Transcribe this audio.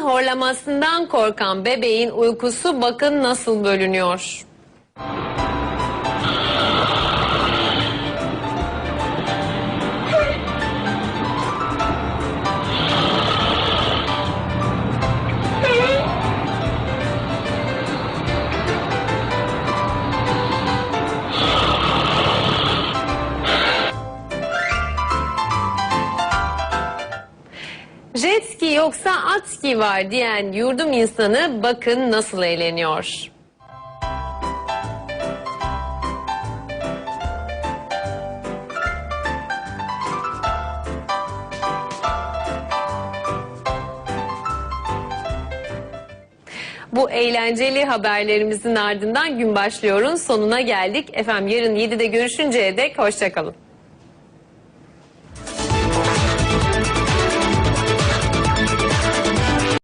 horlamasından korkan bebeğin uykusu bakın nasıl bölünüyor. Jet ski yoksa at ski var diyen yurdum insanı bakın nasıl eğleniyor. Bu eğlenceli haberlerimizin ardından gün başlıyorun sonuna geldik. Efendim yarın 7'de görüşünceye dek hoşçakalın.